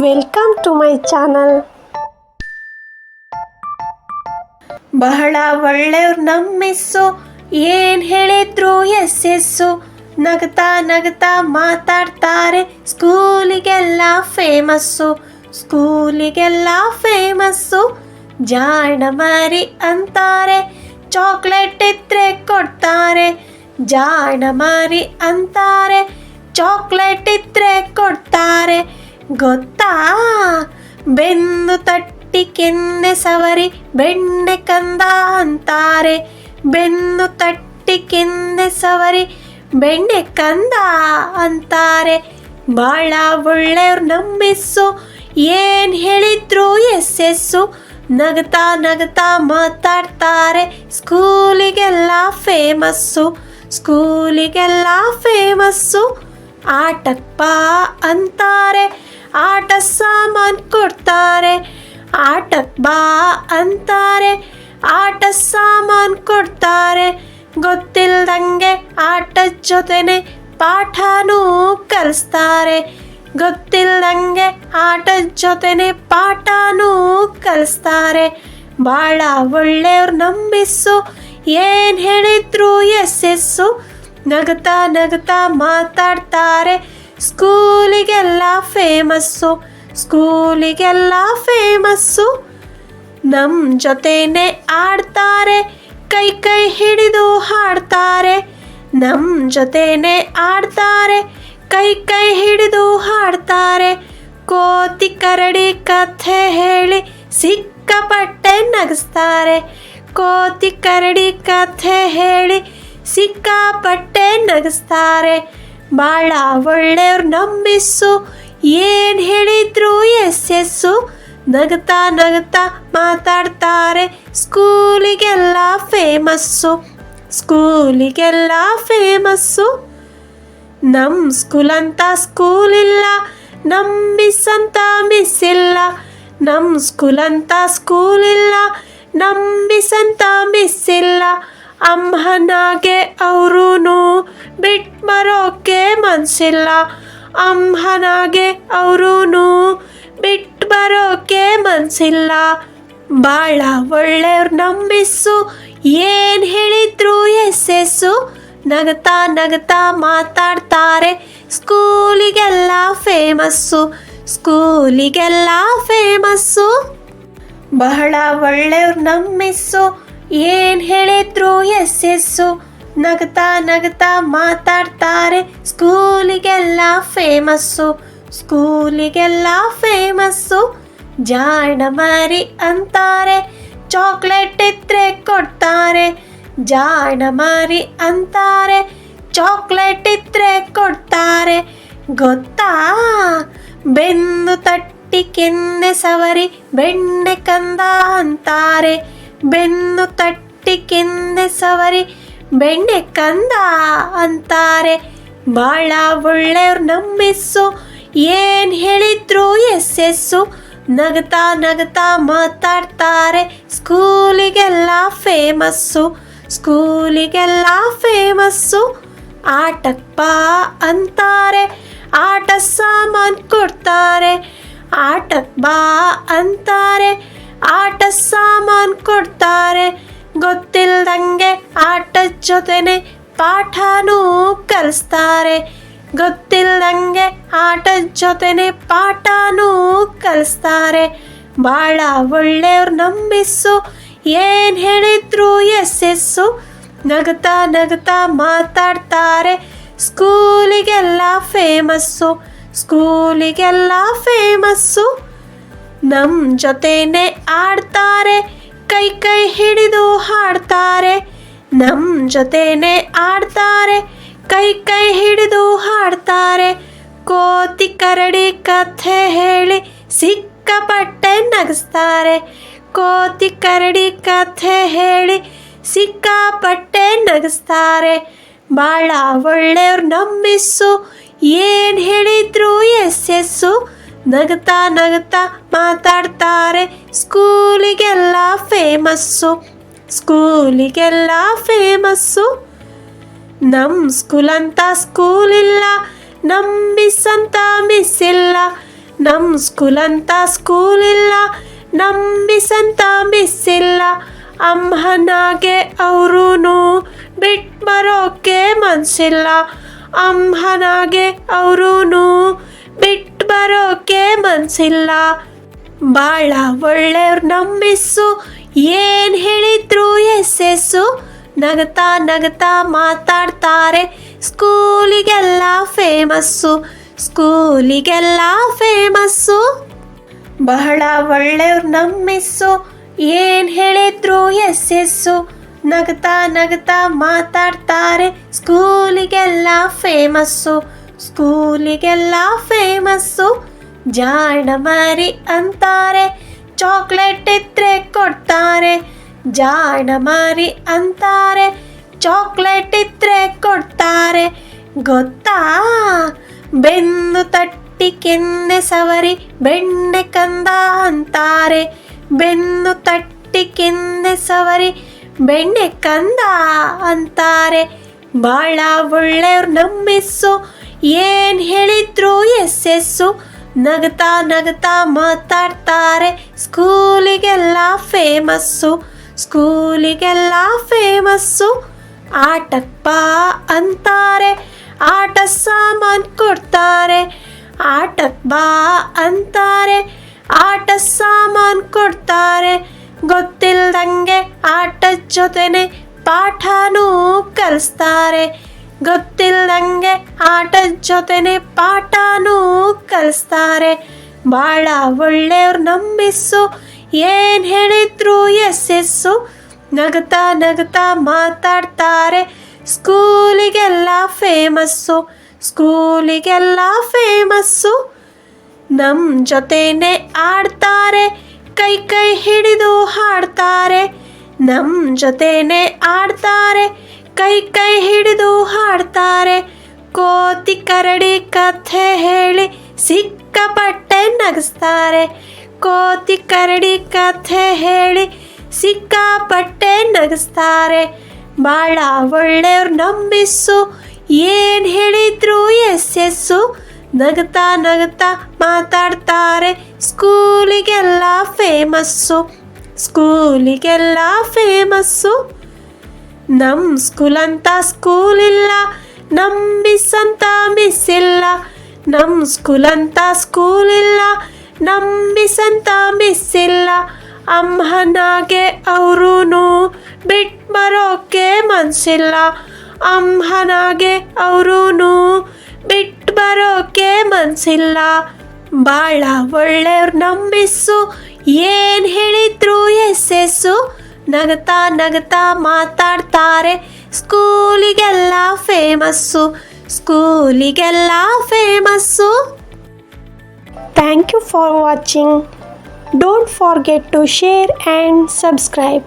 Welcome to my channel ಬಹಳ ಒಳ್ಳೆಯವ್ರು ನಮ್ಮಿಸ್ಸು. ಏನ್ ಹೇಳಿದ್ರು ಎಸ್ ಎಸ್ಸು ನಗ್ತಾ ನಗ್ತಾ ಮಾತಾಡ್ತಾರೆ. ಸ್ಕೂಲಿಗೆಲ್ಲ ಫೇಮಸ್ಸು ಸ್ಕೂಲಿಗೆಲ್ಲ ಫೇಮಸ್ಸು ಜಾಣ ಮಾರಿ ಅಂತಾರೆ. ಚಾಕ್ಲೇಟ್ ಇದ್ರೆ ಕೊಡ್ತಾರೆ. ಜಾಣ ಮಾರಿ ಅಂತಾರೆ. ಚಾಕ್ಲೇಟ್ ಇದ್ರೆ ಕೊಡ್ತಾರೆ. ಗೊತ್ತಾ? ಬೆನ್ನು ತಟ್ಟಿ ಕೆಂದೆ ಸವರಿ ಬೆಂಡೆ ಕಂದ ಅಂತಾರೆ. ಬೆನ್ನು ತಟ್ಟಿ ಕೆಂದೆ ಸವರಿ ಬೆಂಡೆ ಕಂದ ಅಂತಾರೆ. ಭಾಳ ಒಳ್ಳೆಯವ್ರು ನಂಬಿಸು ಏನು ಹೇಳಿದ್ರು ಎಸ್ ಎಸ್ಸು ನಗ್ತಾ ನಗ್ತಾ ಮಾತಾಡ್ತಾರೆ. ಸ್ಕೂಲಿಗೆಲ್ಲ ಫೇಮಸ್ಸು. ಸ್ಕೂಲಿಗೆಲ್ಲ ಫೇಮಸ್ಸು. ಆಟಪ್ಪ ಅಂತಾರೆ. ಆಟ ಸಾಮಾನ್ ಕೊಡ್ತಾರೆ. ಆಟ ಬಾ ಅಂತಾರೆ. ಆಟ ಸಾಮಾನ್ ಕೊಡ್ತಾರೆ. ಗೊತ್ತಿಲ್ದಂಗೆ ಆಟದ ಜೊತೆನೆ ಪಾಠನೂ ಕಲಿಸ್ತಾರೆ. ಗೊತ್ತಿಲ್ದಂಗೆ ಆಟದ ಜೊತೆನೆ ಪಾಠನೂ ಕಲಿಸ್ತಾರೆ. ಭಾಳ ಒಳ್ಳೆಯವ್ರು ನಂಬಿಸು ಏನು ಹೇಳಿದ್ರು ಎಸ್ ಎಸ್ಸು. ನಗತಾ ನಗ್ತಾ ಮಾತಾಡ್ತಾರೆ. ಸ್ಕೂಲಿಗೆಲ್ಲ ಫೇಮಸ್ಸು ಸ್ಕೂಲಿಗೆಲ್ಲ ಫೇಮಸ್ಸು ನಮ್ಮ ಜೊತೆನೆ ಆಡ್ತಾರೆ, ಕೈ ಕೈ ಹಿಡಿದು ಹಾಡ್ತಾರೆ. ನಮ್ಮ ಜೊತೆನೆ ಆಡ್ತಾರೆ, ಕೈ ಕೈ ಹಿಡಿದು ಹಾಡ್ತಾರೆ. ಕೋತಿ ಕರಡಿ ಕಥೆ ಹೇಳಿ ಸಿಕ್ಕಾಪಟ್ಟೆ ನಗಿಸ್ತಾರೆ. ಕೋತಿ ಕರಡಿ ಕಥೆ ಹೇಳಿ ಸಿಕ್ಕಾಪಟ್ಟೆ ನಗಿಸ್ತಾರೆ. ಭಾಳ ಒಳ್ಳೆಯವ್ರು ನಂಬಿಸು ಏನು ಹೇಳಿದ್ರು ಎಸ್ ಎಸ್ಸು ನಗತಾ ನಗತಾ ಮಾತಾಡ್ತಾರೆ. ಸ್ಕೂಲಿಗೆಲ್ಲ ಫೇಮಸ್ಸು. ಸ್ಕೂಲಿಗೆಲ್ಲ ಫೇಮಸ್ಸು. ನಮ್ಮ ಸ್ಕೂಲ್ ಅಂತ ಸ್ಕೂಲ್ ಇಲ್ಲ ನಮ್ಮ ಮಿಸ್ ಅಂತ ಮಿಸ್ ಇಲ್ಲ ನಮ್ಮ ಸ್ಕೂಲ್ ಅಂತ ಸ್ಕೂಲ್ ಇಲ್ಲ ನಮ್ಮ ಮಿಸ್ ಅಂತ ಮಿಸ್ ಇಲ್ಲ ಅಮ್ಮನಾಗೆ ಅವರೂ ಬಿಟ್ಟು ಬರೋಕ್ಕೆ ಮನಸ್ಸಿಲ್ಲ ಅಮ್ಮನಾಗೆ ಅವರೂ ಬಿಟ್ಟು ಬರೋಕ್ಕೆ ಮನಸ್ಸಿಲ್ಲ ಭಾಳ ಒಳ್ಳೆಯವ್ರು ನಂಬಿಸು ಏನು ಹೇಳಿದ್ರು ಎಸ್ ಎಸ್ಸು ನಗತಾ ನಗತಾ ಮಾತಾಡ್ತಾರೆ, ಸ್ಕೂಲಿಗೆಲ್ಲ ಫೇಮಸ್ಸು. ಸ್ಕೂಲಿಗೆಲ್ಲ ಫೇಮಸ್ಸು. ಬಹಳ ಒಳ್ಳೆಯವ್ರು ನಮ್ಮಿಸ್ಸು ಏನು ಹೇಳಿದ್ರು ಎಸ್ ಎಸ್ಸು ನಗ್ತಾ ನಗ್ತಾ ಮಾತಾಡ್ತಾರೆ. ಸ್ಕೂಲಿಗೆಲ್ಲ ಫೇಮಸ್ಸು. ಸ್ಕೂಲಿಗೆಲ್ಲ ಫೇಮಸ್ಸು. ಜಾಣ ಮಾರಿ ಅಂತಾರೆ. ಚಾಕ್ಲೇಟ್ ಇದ್ರೆ ಕೊಡ್ತಾರೆ. ಜಾಣ ಮಾರಿ ಅಂತಾರೆ. ಚಾಕ್ಲೇಟ್ ಇದ್ರೆ ಕೊಡ್ತಾರೆ. ಗೊತ್ತಾ? ಬೆನ್ನು ತಟ್ಟಿ ಕೆನ್ನೆ ಸವರಿ ಬೆಣ್ಣೆ ಕಂದ ಅಂತಾರೆ. ಬೆನ್ನು ತಟ್ಟಿ ಕೆಂದೆ ಸವರಿ, ಬೆಣ್ಣೆ ಕಂದ ಅಂತಾರೆ. ಭಾಳ ಒಳ್ಳೆಯವ್ರು ನಂಬಿಸು ಏನು ಹೇಳಿದ್ರು ಎಸ್ ಎಸ್ಸು ನಗ್ತಾ ನಗ್ತಾ ಮಾತಾಡ್ತಾರೆ, ಸ್ಕೂಲಿಗೆಲ್ಲ ಫೇಮಸ್ಸು ಸ್ಕೂಲಿಗೆಲ್ಲ ಫೇಮಸ್ಸು. ಆಟಪ್ಪ ಅಂತಾರೆ, ಆಟ ಸಾಮಾನು ಕೊಡ್ತಾರೆ. ಆಟಕ್ಕೆ ಅಂತಾರೆ ಆಟ ಸಾಮಾನು ಕೊಡ್ತಾರೆ. ಗೊತ್ತಿಲ್ದಂಗೆ ಆಟದ ಜೊತೆನೆ ಪಾಠನೂ ಕಲಿಸ್ತಾರೆ. ಗೊತ್ತಿಲ್ದಂಗೆ ಆಟದ ಜೊತೆನೆ ಪಾಠನೂ ಕಲಿಸ್ತಾರೆ. ಭಾಳ ಒಳ್ಳೆಯವ್ರು ನಂಬಿಸು ಏನು ಹೇಳಿದ್ರು ಎಸ್ ಎಸ್ಸು ನಗ್ತಾ ನಗ್ತಾ ಮಾತಾಡ್ತಾರೆ. ಸ್ಕೂಲಿಗೆಲ್ಲ ಫೇಮಸ್ಸು ಸ್ಕೂಲಿಗೆಲ್ಲ ಫೇಮಸ್ಸು ನಮ್ಮ ಜೊತೆನೆ ಆಡ್ತಾರೆ, ಕೈ ಕೈ ಹಿಡಿದು ಹಾಡ್ತಾರೆ. ನಮ್ಮ ಜೊತೆನೆ ಆಡ್ತಾರೆ, ಕೈ ಕೈ ಹಿಡಿದು ಹಾಡ್ತಾರೆ. ಕೋತಿ ಕರಡಿ ಕಥೆ ಹೇಳಿ ಸಿಕ್ಕಾಪಟ್ಟೆ ನಗಿಸ್ತಾರೆ. ಕೋತಿ ಕರಡಿ ಕಥೆ ಹೇಳಿ ಸಿಕ್ಕಾಪಟ್ಟೆ ನಗಿಸ್ತಾರೆ. ಭಾಳ ಒಳ್ಳೆಯವ್ರು ನಮ್ಮಿಸ್ಸು, ಏನು ಹೇಳಿದ್ರು ಎಸ್ ಎಸ್ಸು. ನಗ್ತಾ ನಗುತ್ತಾ ಮಾತಾಡ್ತಾರೆ. ಸ್ಕೂಲಿಗೆಲ್ಲ ಫೇಮಸ್ಸು ಸ್ಕೂಲಿಗೆಲ್ಲ ಫೇಮಸ್ಸು ನಮ್ಮ ಸ್ಕೂಲ್ ಅಂತ ಸ್ಕೂಲ್ ಇಲ್ಲ ನಮ್ಮ ಮಿಸ್ ಅಂತ ಮಿಸ್ ಇಲ್ಲ ನಮ್ ಸ್ಕೂಲ್ ಅಂತ ಸ್ಕೂಲ್ ಇಲ್ಲ ನಂಬಿಸಂತ ಮಿಸ್ ಇಲ್ಲ ಅಮ್ಮನಾಗೆ ಅವ್ರೂ ಬಿಟ್ ಬರೋಕೆ ಮನ್ಸಿಲ್ಲ. ಅಮ್ಮನಾಗೆ ಅವ್ರೂ ಬರೋಕೆ ಮನ್ಸಿಲ್ಲ. ಭಾಳ ಒಳ್ಳೆಯವ್ರು ನಂಬಿಸು ಏನು ಹೇಳಿದ್ರು ಎಸ್ ಎಸ್ಸು ನಗತಾ ನಗತಾ ಮಾತಾಡ್ತಾರೆ. ಸ್ಕೂಲಿಗೆಲ್ಲ ಫೇಮಸ್ಸು. ಸ್ಕೂಲಿಗೆಲ್ಲ ಫೇಮಸ್ಸು. ಬಹಳ ಒಳ್ಳೆಯವ್ರು ನಮ್ಮಿಸ್ಸು ಏನು ಹೇಳಿದ್ರು ಎಸ್ ಎಸ್ಸು ನಗತಾ ನಗತಾ ಮಾತಾಡ್ತಾರೆ. ಸ್ಕೂಲಿಗೆಲ್ಲ ಫೇಮಸ್ಸು. ಸ್ಕೂಲಿಗೆಲ್ಲ ಫೇಮಸ್ಸು. ಜಾಣ ಮರಿ ಅಂತಾರೆ, ಚಾಕ್ಲೇಟ್ ಇದ್ರೆ ಕೊಡ್ತಾರೆ. ಜಾಣ ಮರಿ ಅಂತಾರೆ, ಚಾಕ್ಲೇಟ್ ಇದ್ರೆ ಕೊಡ್ತಾರೆ. ಗೊತ್ತಾ? ಬೆನ್ನು ತಟ್ಟಿ ಕೆನ್ನೆ ಸವರಿ ಬೆಣ್ಣೆ ಕಂದ ಅಂತಾರೆ. ಬೆನ್ನು ತಟ್ಟಿ ಕೆನ್ನೆ ಸವರಿ ಬೆಣ್ಣೆ ಕಂದ ಅಂತಾರೆ. ಭಾಳ ಒಳ್ಳೆಯವ್ರು ನಮ್ಮಿಸ್ಸು, ಏನು ಹೇಳಿದ್ರು ಎಸ್ ಎಸ್ಸು. ನಗತಾ ನಗತಾ ಮಾತಾಡ್ತಾರೆ. ಸ್ಕೂಲಿಗೆಲ್ಲ ಫೇಮಸ್ಸು. ಸ್ಕೂಲಿಗೆಲ್ಲ ಫೇಮಸ್ಸು. ಆಟಪ್ಪ ಅಂತಾರೆ. ಆಟ ಸಾಮಾನು ಕೊಡ್ತಾರೆ. ಆಟಕ್ಕೆ ಅಂತಾರೆ. ಆಟ ಸಾಮಾನು ಕೊಡ್ತಾರೆ. ಗೊತ್ತಿಲ್ದಂಗೆ ಆಟದ ಜೊತೆನೆ ಪಾಠನೂ ಕಲಿಸ್ತಾರೆ. ಗೊತ್ತಿಲ್ದಂಗೆ ಆಟದ ಜೊತೆನೆ ಪಾಠನೂ ಕಲಿಸ್ತಾರೆ. ಭಾಳ ಒಳ್ಳೆಯವ್ರು ನಂಬಿಸು ಏನು ಹೇಳಿದ್ರು ಎಸ್ ಎಸ್ಸು ನಗ್ತಾ ನಗ್ತಾ ಮಾತಾಡ್ತಾರೆ, ಸ್ಕೂಲಿಗೆಲ್ಲ ಫೇಮಸ್ಸು ಸ್ಕೂಲಿಗೆಲ್ಲ ಫೇಮಸ್ಸು. ನಮ್ಮ ಜೊತೆನೆ ಆಡ್ತಾರೆ, ಕೈ ಕೈ ಹಿಡಿದು ಹಾಡ್ತಾರೆ. ನಮ್ಮ ಜೊತೆನೆ ಆಡ್ತಾರೆ ಕೈ ಕೈ ಹಿಡಿದು ಹಾಡ್ತಾರೆ. ಕೋತಿ ಕರಡಿ ಕಥೆ ಹೇಳಿ ಸಿಕ್ಕಾಪಟ್ಟೆ ನಗಿಸ್ತಾರೆ. ಕೋತಿ ಕರಡಿ ಕಥೆ ಹೇಳಿ ಸಿಕ್ಕಾಪಟ್ಟೆ ನಗಿಸ್ತಾರೆ. ಭಾಳ ಒಳ್ಳೆಯವ್ರು ನಂಬಿಸು ಏನು ಹೇಳಿದ್ರು ಎಸ್ ಎಸ್ಸು ನಗ್ತಾ ನಗ್ತಾ ಮಾತಾಡ್ತಾರೆ. ಸ್ಕೂಲಿಗೆಲ್ಲ ಫೇಮಸ್ಸು ಸ್ಕೂಲಿಗೆಲ್ಲ ಫೇಮಸ್ಸು ನಮ್ಮ ಸ್ಕೂಲ್ ಅಂತ ಸ್ಕೂಲ್ ಇಲ್ಲ ನಂಬಿಸ್ ಅಂತ ಮಿಸ್ ಇಲ್ಲ ನಮ್ಮ ಸ್ಕೂಲ್ ಅಂತ ಸ್ಕೂಲ್ ಇಲ್ಲ ನಂಬಿಸ್ ಅಂತ ಮಿಸ್ ಇಲ್ಲ ಅಮ್ಮನಾಗೆ ಅವರೂ ಬಿಟ್ ಬರೋಕೆ ಮನ್ಸಿಲ್ಲ. ಅಮ್ಮನಾಗೆ ಅವ್ರೂ ಬಿಟ್ ಬರೋಕೆ ಮನ್ಸಿಲ್ಲ. ಭಾಳ ಒಳ್ಳೆಯವ್ರು ನಂಬಿಸು ಏನು ಹೇಳಿದ್ರು ಎಸ್ ಎಸ್ಸು. ನಗತಾ ನಗತಾ ಮಾತಾಡ್ತಾರೆ. ಸ್ಕೂಲಿಗೆಲ್ಲ famous. ಸ್ಕೂಲಿಗೆಲ್ಲ famous. Thank you for watching. Don't forget to share and subscribe.